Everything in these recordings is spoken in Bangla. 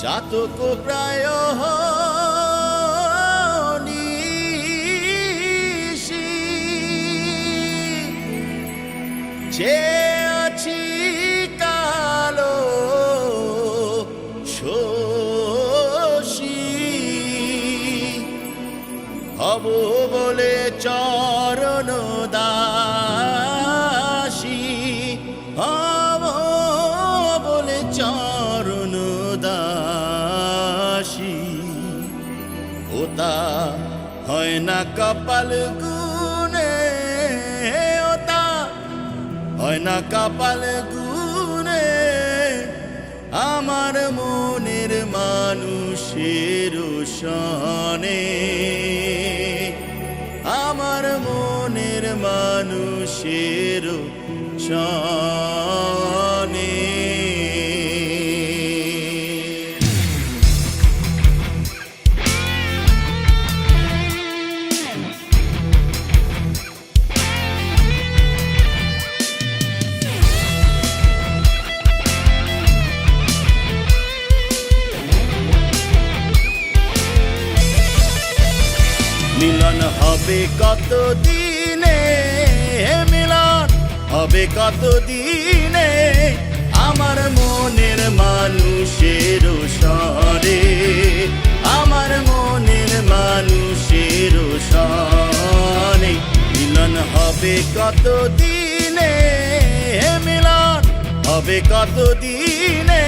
জাতক প্রায় যে আছি কালো শোষী হব বলে চরণ দাসী ওতা হয় না কপাল গুনে ওতা? হয় না কপাল গুনে আমার মনের মানুষের সনে আমার মনের মানুষের সনে মিলন হবে কত দিনে মিলন, হবে কত দিনে আমার মনের মানুষের সরে আমার মনের মানুষের সনে মিলন হবে কত দিনে মিলন, হবে কত দিনে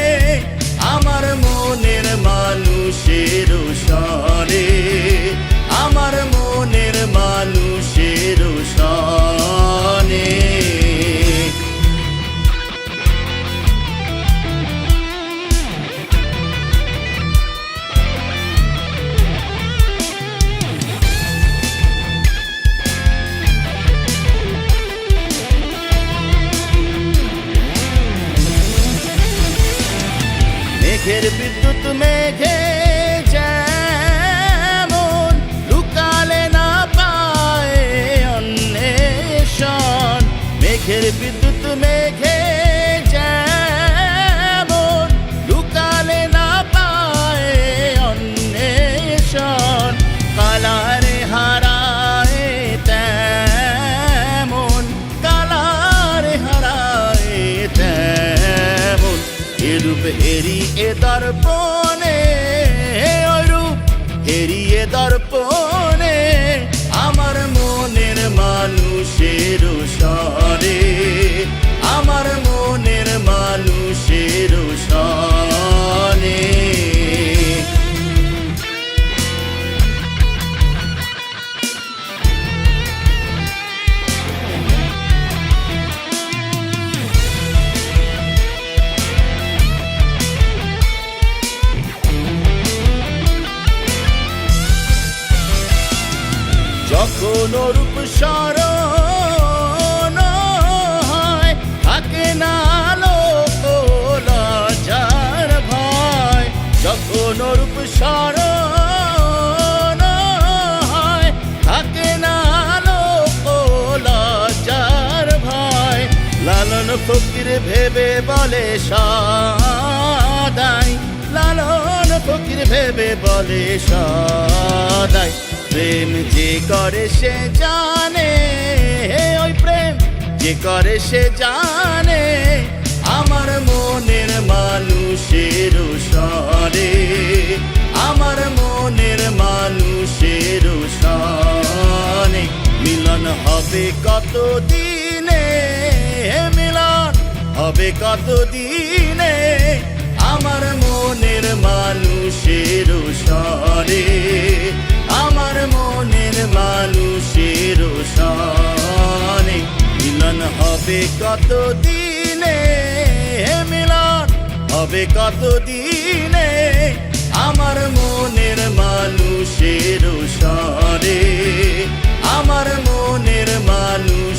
फिर विद्युत में घेर এরূপ হেরিয়ে দর্পণে ওরূপ হেরিয়ে দর্পণে আমার মনের মানুষের সরে যখন রূপ স্মরণ হয়, থাকে না লজ্জার ভয়। যখন রূপ স্মরণ হয়, থাকে না লজ্জার ভয়। লালন ফকির ভেবে বলে সদাই। লালন ফকির ভেবে বলে সদাই। প্রেম যে করে সে জানে ওই প্রেম যে করে সে জানে, আমার মনের মানুষের সরে আমার মনের মানুষের সনে মিলন হবে কত দিনে মিলন হবে কত দিনে আমার মনের মানুষের সরে মানুষের সনে মিলন হবে কত দিনে মিলন, হবে কত দিনে আমার মনের মানুষের সরে আমার মনের মানুষ